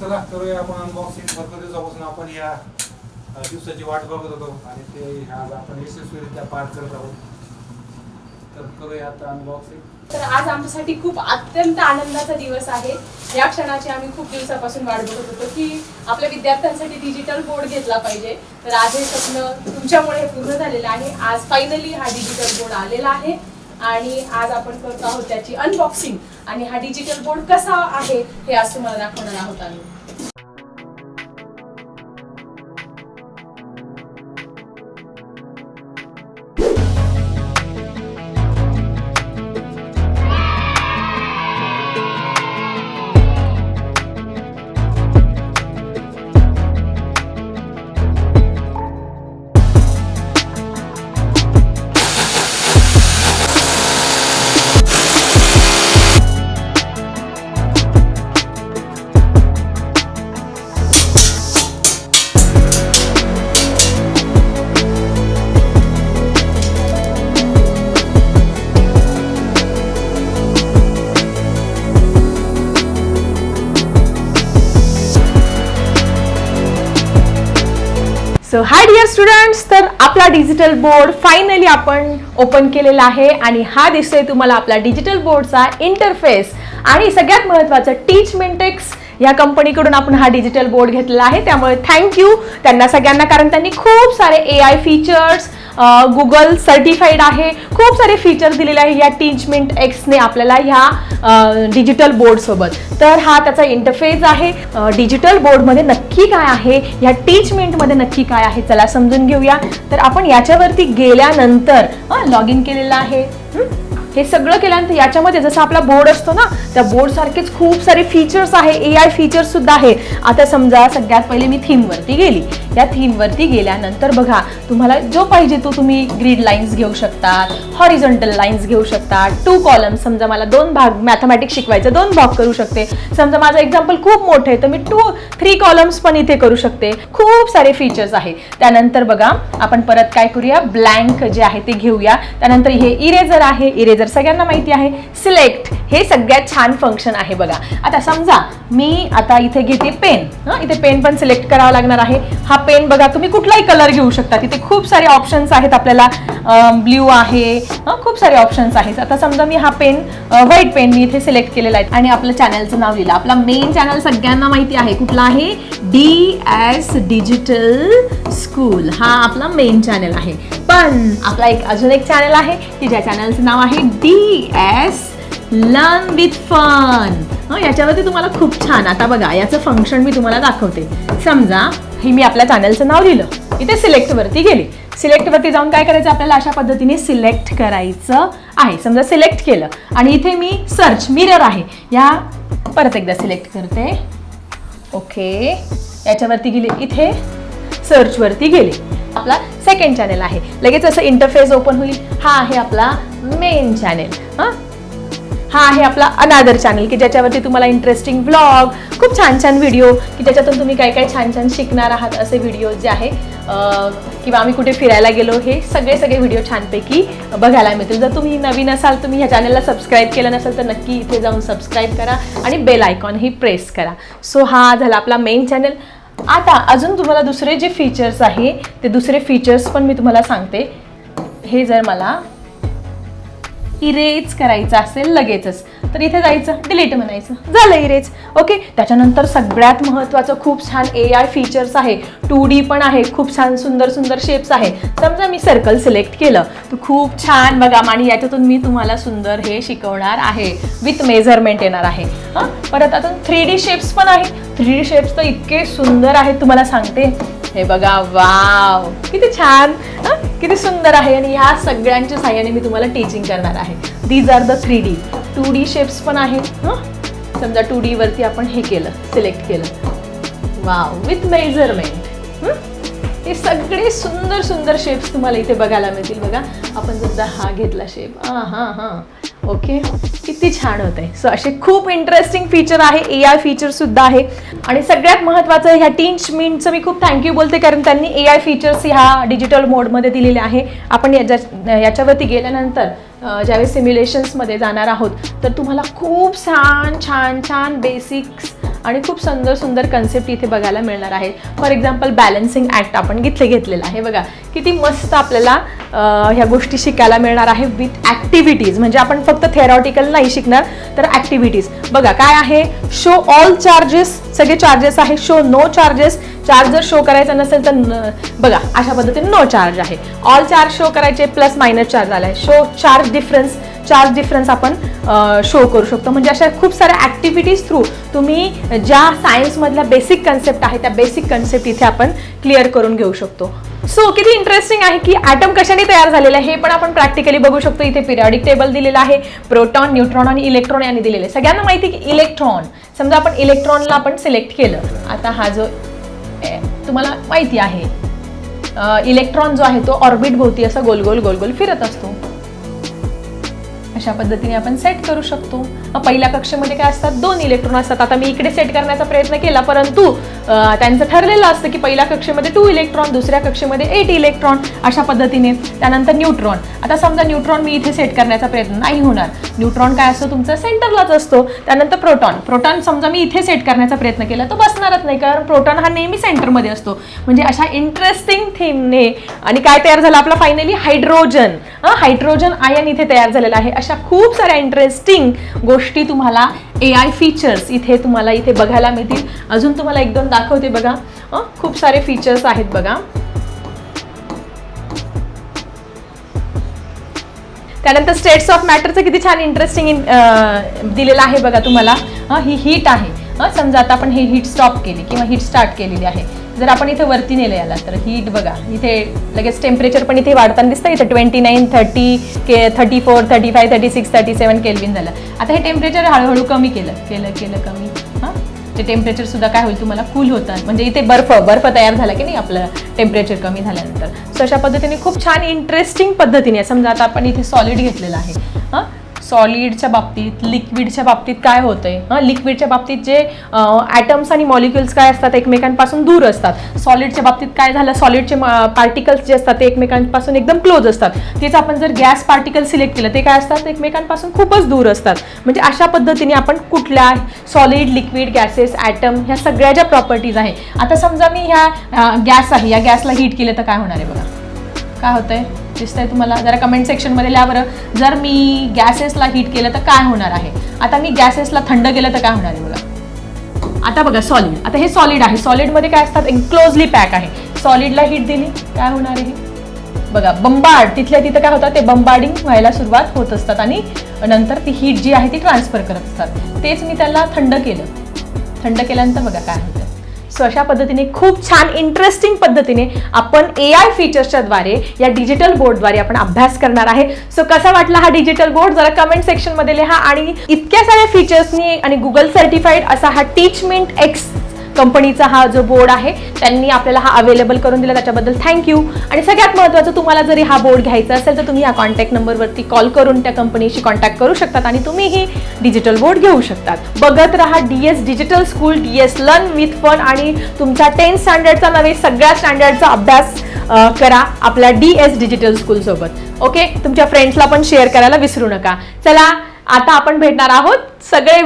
चला करूया आपण अनबॉक्सिंग भरपूर दिवसापासून आपण या दिवसाची वाट बघत होतो आणि ते आज आपण यशस्वीरित्या पार करत आहोत. तर करूया आता अनबॉक्सिंग तर आज आमच्यासाठी खूप अत्यंत आनंदाचा दिवस आहे. या क्षणाची आम्ही खूप दिवसापासून वाट बघत होतो की आपल्या विद्यार्थ्यांसाठी डिजिटल बोर्ड घेतला पाहिजे. तर आज हे स्वप्न तुमच्यामुळे पूर्ण झालेलं आहे. आज फायनली हा डिजिटल बोर्ड आलेला आहे. आणि आज आपण करतो आहोत त्याची अनबॉक्सिंग आणि हा डिजिटल बोर्ड कसा आहे हे आज तुम्हाला दाखवणार आहोत आम्ही. स्टुडंट्स तर आपला डिजिटल बोर्ड फायनली आपण ओपन केलेला आहे आणि हा दिसतोय तुम्हाला आपला डिजिटल बोर्डचा इंटरफेस आणि सगळ्यात महत्त्वाचं टीच मिंटेक्स या कंपनीकडून आपण हा डिजिटल बोर्ड घेतलेला आहे. त्यामुळे थँक्यू त्यांना सगळ्यांना कारण त्यांनी खूप सारे A I features Google certified आहे. खूप सारे फीचर दिलेले आहे या टीचमेंट एक्सने आपल्याला ह्या डिजिटल बोर्डसोबत तर हा त्याचा इंटरफेस आहे. डिजिटल बोर्डमध्ये नक्की काय आहे? ह्या टीचमेंटमध्ये नक्की काय आहे? चला समजून घेऊया. तर आपण याच्यावरती गेल्यानंतर लॉग इन केलेलं आहे. हे सगळं केल्यानंतर याच्यामध्ये जसं आपला बोर्ड असतो ना त्या बोर्ड सारखेच खूप सारे फीचर्स आहे ए आय फीचर्स सुद्धा आहे. आता समजा सगळ्यात पहिले मी थीम वरती गेली. या थीम वरती गेल्यानंतर बघा तुम्हाला जो पाहिजे तो तुम्ही ग्रीड लाईन्स घेऊ शकतात हॉरिझॉन्टल लाईन्स घेऊ शकता टू कॉलम समजा मला दोन भाग मॅथमॅटिक्स शिकवायचं दोन भाग करू शकते. समजा माझं एक्झाम्पल खूप मोठं आहे तर मी टू थ्री कॉलम्स पण इथे करू शकते. खूप सारे फीचर्स आहे. त्यानंतर बघा आपण परत काय करूया? ब्लँक जे आहे ते घेऊया. त्यानंतर हे इरेजर आहे जर सगळ्यांना माहिती आहे सिलेक्ट हे सगळ्यात छान फंक्शन आहे बघा. आता समजा मी आता इथे घेते पेन हां इथे पेन पण सिलेक्ट करावं लागणार आहे. हा पेन बघा तुम्ही कुठलाही कलर घेऊ शकता. तिथे खूप सारे ऑप्शन्स आहेत आपल्याला. ब्ल्यू आहे. खूप सारे ऑप्शन्स आहेत. आता समजा मी हा पेन व्हाईट पेन मी इथे सिलेक्ट केलेला आहे. आणि आपलं चॅनलचं नाव लिहिलं. आपला मेन चॅनल सगळ्यांना माहिती आहे. कुठला आहे? डी एस डिजिटल स्कूल हा आपला मेन चॅनल आहे. पण आपला एक अजून एक चॅनल आहे की ज्या चॅनलचं नाव आहे D S learn with fun याच्यावरती तुम्हाला खूप छान. आता बघा याचं फंक्शन मी तुम्हाला दाखवते. समजा हे मी आपल्या चॅनलचं नाव लिहिलं. इथे सिलेक्टवरती गेली. सिलेक्टवरती जाऊन काय करायचं? आपल्याला अशा पद्धतीने सिलेक्ट करायचं आहे. समजा सिलेक्ट केलं. आणि इथे मी सर्च मिरर आहे. या परत एकदा सिलेक्ट करते. ओके याच्यावरती गेले. इथे सर्चवरती गेली गेले. आपला सेकंड चॅनेल आहे. लगेच असं इंटरफेस ओपन होईल. हा आहे आपला मेन चॅनेल हां? हा आहे आपला अनादर चॅनल की ज्याच्यावरती तुम्हाला इंटरेस्टिंग ब्लॉग खूप छान छान व्हिडिओ की त्याच्यातून तुम्ही काय काय छान छान शिकणार आहात असे व्हिडिओ जे आहे किंवा आम्ही कुठे फिरायला गेलो हे सगळे सगळे व्हिडिओ छानपैकी बघायला मिळतील. जर तुम्ही नवीन असाल तुम्ही ह्या चॅनलला सबस्क्राईब केलं नसेल तर नक्की इथे जाऊन सबस्क्राईब करा आणि बेल आयकॉनही प्रेस करा. सो हा झाला आपला मेन चॅनल आता अजून तुम्हाला दुसरे जे फीचर्स आहे ते दुसरे फीचर्स पण मी तुम्हाला सांगते. हे जर मला इरेज करायचं असेल लगेचच. तर इथे जायचं डिलीट म्हणायचं. झालं इरेज. ओके त्याच्यानंतर सगळ्यात महत्त्वाचं खूप छान ए आय फीचर्स आहे. टू डी पण आहे. खूप छान सुंदर सुंदर शेप्स आहे. समजा मी सर्कल सिलेक्ट केलं तर खूप छान. बघा आणि याच्यातून मी तुम्हाला सुंदर हे शिकवणार आहे. विथ मेजरमेंट येणार आहे. हां? परत आता थ्री डी शेप्स पण आहे. थ्री डी शेप्स तर इतके सुंदर आहेत तुम्हाला सांगते. हे बघा वाव. किती छान. किती सुंदर आहे. आणि ह्या सगळ्यांच्या साह्याने मी तुम्हाला टीचिंग करणार आहे. These are the three D two D shapes पण आहेत समजा टू डी वरती आपण हे केलं सिलेक्ट केलं. वाव. विथ मेजरमेंट हे? सगळे सुंदर सुंदर शेप्स तुम्हाला इथे बघायला मिळतील बघा. आपण समजा हा घेतला शेप हां हां हां. ओके किती छान होत आहे सो असे खूप इंटरेस्टिंग फीचर आहे ए आय फीचरसुद्धा आहे. आणि सगळ्यात महत्त्वाचं ह्या टींच मिनचं मी खूप थँक्यू बोलते कारण त्यांनी ए आय फीचर्स ह्या डिजिटल मोडमध्ये दिलेले आहे. आपण याच्या याच्यावरती गेल्यानंतर ज्यावेळेस सिम्युलेशन्समध्ये जाणार आहोत तर तुम्हाला खूप छान छान छान बेसिक्स आणि खूप सुंदर सुंदर कन्सेप्ट इथे बघायला मिळणार आहे. फॉर एक्झाम्पल बॅलन्सिंग ॲक्ट आपण घेतले घेतलेलं आहे. बघा किती मस्त आपल्याला ह्या गोष्टी शिकायला मिळणार आहे विथ ॲक्टिव्हिटीज म्हणजे आपण फक्त थेरॉटिकल नाही शिकणार तर ॲक्टिव्हिटीज बघा काय आहे? शो ऑल चार्जेस सगळे चार्जेस आहे. शो नो चार्जेस चार्ज जर शो करायचा नसेल तर न- बघा अशा पद्धतीने नो चार्ज आहे. ऑल चार्ज शो करायचे प्लस मायनस चार्ज आला आहे show charge difference charge difference आपण शो करू शकतो. म्हणजे अशा खूप साऱ्या ॲक्टिव्हिटीज थ्रू तुम्ही ज्या सायन्समधल्या बेसिक कन्सेप्ट आहे त्या बेसिक कन्सेप्ट इथे आपण क्लिअर करून घेऊ शकतो. सो किती इंटरेस्टिंग आहे की ॲटम कशाने तयार झालेलं आहे हे पण आपण प्रॅक्टिकली बघू शकतो. इथे पिरियॉडिक टेबल दिलेलं आहे प्रोटॉन न्यूट्रॉन आणि इलेक्ट्रॉन यांनी दिलेले आहे. सगळ्यांना माहिती की इलेक्ट्रॉन समजा आपण इलेक्ट्रॉनला आपण सिलेक्ट केलं. आता हा जो तुम्हाला माहिती आहे. इलेक्ट्रॉन जो आहे तो ऑर्बिट भोवती असा गोल गोल गोल गोल फिरत असतो. अशा पद्धतीने आपण सेट करू शकतो. पहिल्या कक्षेमध्ये काय असतात? दोन इलेक्ट्रॉन असतात. आता मी इकडे सेट करण्याचा प्रयत्न केला परंतु त्यांचं ठरलेलं असतं की पहिल्या कक्षेमध्ये टू इलेक्ट्रॉन दुसऱ्या कक्षेमध्ये एट इलेक्ट्रॉन अशा पद्धतीने. त्यानंतर न्यूट्रॉन आता समजा न्यूट्रॉन मी इथे सेट करण्याचा प्रयत्न नाही होणार. न्यूट्रॉन काय असतो? तुमचा सेंटरलाच असतो. त्यानंतर प्रोटॉन प्रोटॉन समजा मी इथे सेट करण्याचा प्रयत्न केला तो बसणारच नाही कारण प्रोटॉन हा नेहमी सेंटरमध्ये असतो. म्हणजे अशा इंटरेस्टिंग थीमने आणि काय तयार झालं? आपला फायनली हायड्रोजन हायड्रोजन आयन इथे तयार झालेला आहे. अशा खूप साऱ्या इंटरेस्टिंग गोष्टी तुम्हाला ए आय फीचर्स इथे तुम्हाला इथे बघायला मिळतील. अजून तुम्हाला एक दोन दाखवते बघा. खूप सारे फीचर्स आहेत बघा. त्यानंतर स्टेट्स ऑफ मॅटरचं किती छान इंटरेस्टिंग दिलेलं आहे बघा तुम्हाला. ही हीट आहे. समजा आता आपण हे हीट स्टॉप केली किंवा हीट स्टार्ट केलेली आहे. जर आपण इथे वरती नेलं याला तर हीट बघा इथे लगेच टेम्परेचर पण इथे वाढताना दिसतं इथे twenty nine thirty K thirty four thirty five thirty six thirty seven kelvin झालं. आता हे टेम्परेचर हळूहळू कमी केलं केलं केलं कमी. हां? ते टेम्परेचर सुद्धा काय होईल तुम्हाला? कूल होतं. म्हणजे इथे बर्फ बर्फ तयार झाला की नाही आपलं टेम्परेचर कमी झाल्यानंतर. सो अशा पद्धतीने खूप छान इंटरेस्टिंग पद्धतीने समजा आता आपण इथे सॉलिड घेतलेलं आहे. हां? सॉलिडच्या बाबतीत लिक्विडच्या बाबतीत काय होतंय? हां लिक्विडच्या बाबतीत जे ॲटम्स आणि मॉलिक्युल्स काय असतात एकमेकांपासून दूर असतात. सॉलिडच्या बाबतीत काय झालं? सॉलिडचे पार्टिकल्स जे असतात ते एकमेकांपासून एकदम क्लोज असतात. तेच आपण जर गॅस पार्टिकल सिलेक्ट केलं ते काय असतात? एकमेकांपासून खूपच दूर असतात. म्हणजे अशा पद्धतीने आपण कुठल्या सॉलिड लिक्विड गॅसेस ॲटम ह्या सगळ्या ज्या प्रॉपर्टीज आहे आता समजा मी ह्या गॅस आहे या गॅसला हीट केलं तर काय होणार आहे बघा? काय होतंय? दिसतंय तुम्हाला? जरा कमेंट सेक्शनमध्ये लिहा बरं. जर मी गॅसेसला हीट केलं तर काय होणार आहे? आता मी गॅसेसला थंड केलं तर काय होणार आहे बघा? आता बघा सॉलिड आता हे सॉलिड आहे. सॉलिडमध्ये काय असतात? क्लोजली पॅक आहे. सॉलिडला हीट दिली काय होणार आहे? बघा बंबाड तिथल्या तिथं काय होतं ते बंबार्डिंग व्हायला सुरुवात होत असतात आणि नंतर ती हीट जी आहे ती ट्रान्सफर करत असतात. तेच मी त्याला थंड केलं. थंड केल्यानंतर बघा काय होतं सो अशा पद्धतीने खूप छान इंटरेस्टिंग पद्धतीने आपण ए आय फीचर्सच्या द्वारे या डिजिटल बोर्डद्वारे आपण अभ्यास करणार आहे. सो कसा वाटला हा डिजिटल बोर्ड जरा कमेंट सेक्शनमध्ये लिहा आणि इतक्या साऱ्या फीचर्सनी आणि गुगल सर्टिफाईड असा हा टीचमेंट एक्स कंपनीचा हा जो बोर्ड आहे त्यांनी आपल्याला हा अवेलेबल करून दिला. त्याच्याबद्दल थँक्यू आणि सगळ्यात महत्त्वाचं तुम्हाला जरी हा बोर्ड घ्यायचा असेल तर तुम्ही या कॉन्टॅक्ट नंबरवरती कॉल करून त्या कंपनीशी कॉन्टॅक्ट करू शकतात आणि तुम्ही ही डिजिटल बोर्ड घेऊ शकतात. बघत राहा D S digital school D S learn with fun आणि तुमच्या टेन्थ स्टँडर्डचा नव्हे सगळ्या स्टँडर्डचा अभ्यास करा आपल्या डी एस डिजिटल स्कूल सोबत. ओके तुमच्या फ्रेंड्सला पण शेअर करायला विसरू नका. चला आता आपण भेटणार आहोत. सगळे